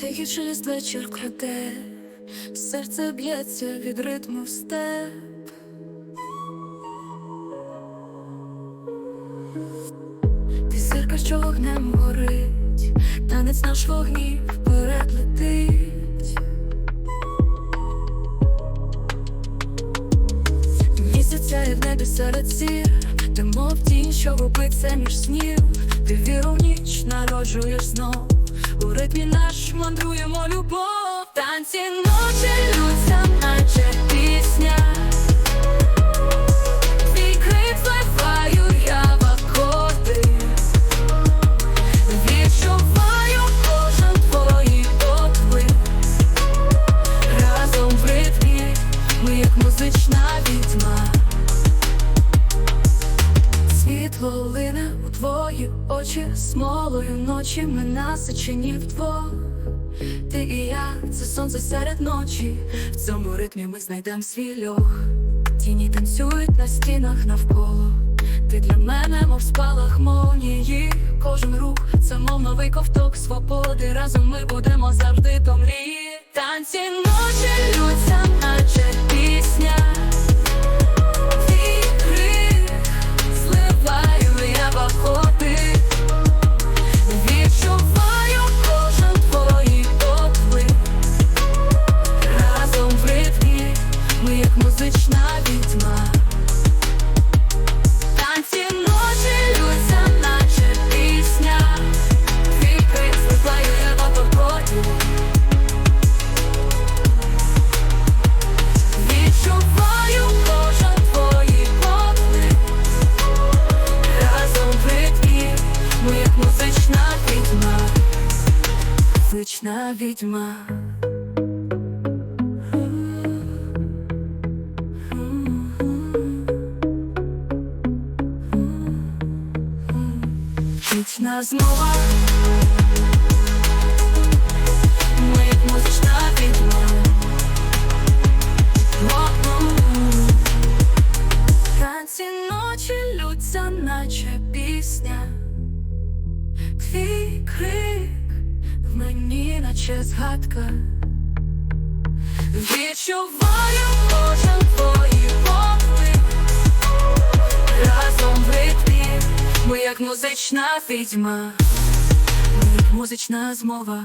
Тихий шелест вечір краде, серце б'ється від ритму степ. Ти зірка, що вогнем горить, танець наш вогнів вперед летить. Місяця і в небі серед зір, ти мов тінь, що губиться між снів. Ти віру в ніч народжуєш знов. У ритмі наш мандруємо любов. Танці ночі лються, наче Світло у твої очі, смолою ночі ми насичені вдвох. Ти і я, це сонце серед ночі. В цьому ритмі ми знайдем свій льох. Тіні танцюють на стінах навколо. Ти для мене, мов спалах молнії. Кожен рух це мов новий ковток свободи. Разом ми будемо завжди до мрії. Танці ночі лються, Музична відьма Вічна змова Ми як музична відьма Танці ночі лються, наче пісня. Твій крик в мені, наче згадка. Відчуваю кожен твої поклик Разом в ритмі ми як музична відьма, ми як музична змова.